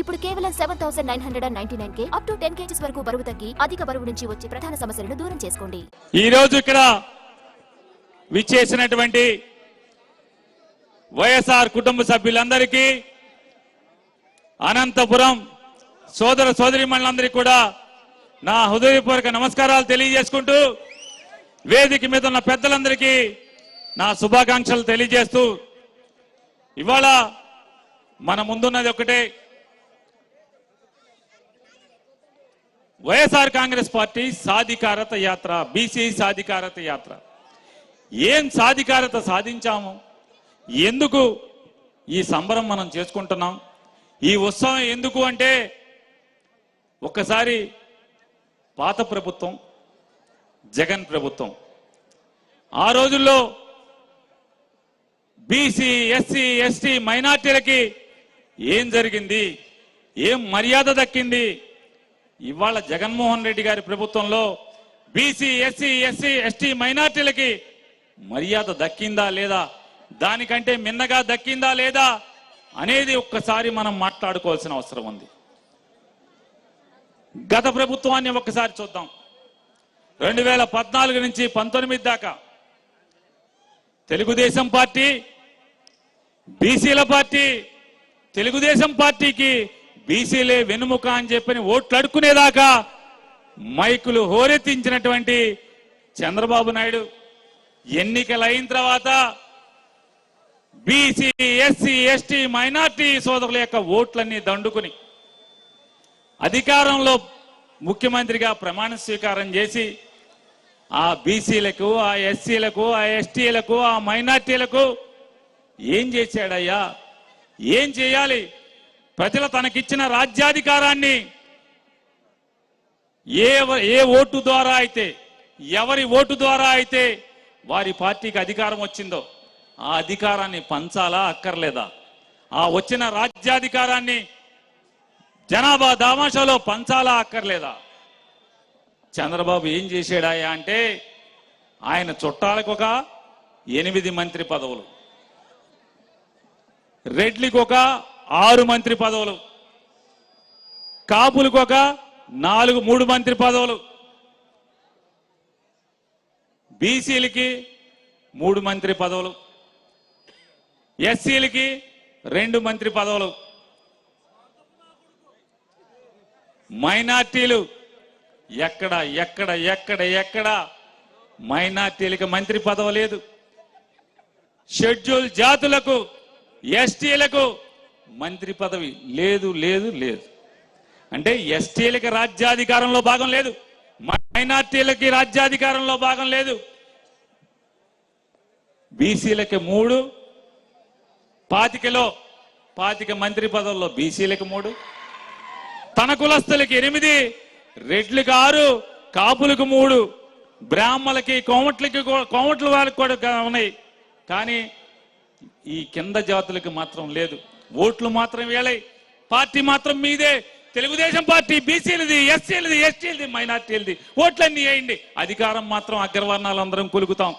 ఇప్పుడు కేవలం seven thousand nine hundred and ninety nine K up to ten kgs వరకు బరువు తగ్గి అధిక బరువు నుంచి వచ్చే ప్రధాన సమస్యలను దూరం చేసుకోండి. ఈ రోజు ఇక్కడ విచ్చేసినటువంటి వైఎస్ఆర్ కుటుంబ సభ్యులందరికీ అనంతపురం సోదర సోదరిమణులందరికీ కూడా నా హృదయపూర్వక నమస్కారాలు తెలియజేసుకుంటూ వేదిక మీద ఉన్న పెద్దలందరికీ నా శుభాకాంక్షలు తెలియజేస్తూ ఇవాళ మన ముందున్నది ఒకటే వైఎస్ఆర్ కాంగ్రెస్ పార్టీ సాధికారత యాత్ర బీసీ సాధికారత యాత్ర. ఏం సాధికారత సాధించాము? ఎందుకు ఈ సంబరం మనం చేసుకుంటున్నాం? ఈ ఉత్సవం ఎందుకు అంటే ఒక్కసారి పాత ప్రభుత్వం జగన్ ప్రభుత్వం. ఆ రోజుల్లో బీసీ ఎస్సీ ఎస్టీ మైనార్టీలకి ఏం జరిగింది? ఏం మర్యాద దక్కింది? ఇవాళ జగన్మోహన్ రెడ్డి గారి ప్రభుత్వంలో బీసీ ఎస్సీ ఎస్సీ ఎస్టీ మైనార్టీలకి మర్యాద దక్కిందా లేదా? దానికంటే మిన్నగా దక్కిందా లేదా? అనేది ఒక్కసారి మనం మాట్లాడుకోవాల్సిన అవసరం ఉంది. గత ప్రభుత్వాన్ని ఒక్కసారి చూద్దాం. రెండు వేల పద్నాలుగు నుంచి పంతొమ్మిది దాకా తెలుగుదేశం పార్టీ బీసీల పార్టీ తెలుగుదేశం పార్టీకి బీసీలే వెనుముక అని చెప్పని ఓట్లు అడుక్కునేదాకా మైకులు హోరెత్తించినటువంటి చంద్రబాబు నాయుడు ఎన్నికలు అయిన తర్వాత బీసీ ఎస్సీ ఎస్టీ మైనార్టీ సోదరుల యొక్క ఓట్లన్నీ దండుకుని అధికారంలో ముఖ్యమంత్రిగా ప్రమాణ స్వీకారం చేసి ఆ బీసీలకు ఆ ఎస్సీలకు ఆ ఎస్టీలకు ఆ మైనార్టీలకు ఏం చేశాడయ్యా? ఏం చేయాలి? ప్రజలు తనకిచ్చిన రాజ్యాధికారాన్ని ఏ ఏ ఓటు ద్వారా అయితే ఎవరి ఓటు ద్వారా అయితే వారి పార్టీకి అధికారం వచ్చిందో ఆ అధికారాన్ని పంచాలా అక్కర్లేదా? ఆ వచ్చిన రాజ్యాధికారాన్ని జనాభా దామాషాలో పంచాలా అక్కర్లేదా? చంద్రబాబు ఏం చేశాడాయా అంటే ఆయన చుట్టాలకు ఒక ఎనిమిది మంత్రి పదవులు రెడ్లికి ఒక ఆరు మంత్రి పదవులు. కాపులకు ఒక నాలుగు మూడు మంత్రి పదవులు. బీసీలకి మూడు మంత్రి పదవులు. ఎస్సీలకి రెండు మంత్రి పదవులు. మైనార్టీలు ఎక్కడ ఎక్కడ ఎక్కడ ఎక్కడ మైనార్టీలకు మంత్రి పదవి లేదు. షెడ్యూల్ జాతులకు ఎస్టీలకు మంత్రి పదవి లేదు లేదు లేదు. అంటే ఎస్టీలకి రాజ్యాధికారంలో భాగం లేదు. మైనార్టీలకి రాజ్యాధికారంలో భాగం లేదు. బీసీలకి మూడు పాతికలో పాతిక మంత్రి పదవుల్లో బీసీలకి మూడు తన కులస్తులకి ఎనిమిది రెడ్లకు ఆరు కాపులకు మూడు బ్రాహ్మలకి కోమట్లకి కోమట్ల వారికి కూడా ఉన్నాయి. కానీ ఈ కింద జాతులకు మాత్రం లేదు. ఓట్లు మాత్రం వేళాయి పార్టీ మాత్రం మీదే. తెలుగుదేశం పార్టీ బీసీలది ఎస్సీలది ఎస్టీలది మైనార్టీలది. ఓట్లన్నీ వేయండి. అధికారం మాత్రం అగ్రవర్ణాలందరం కొలుగుతాం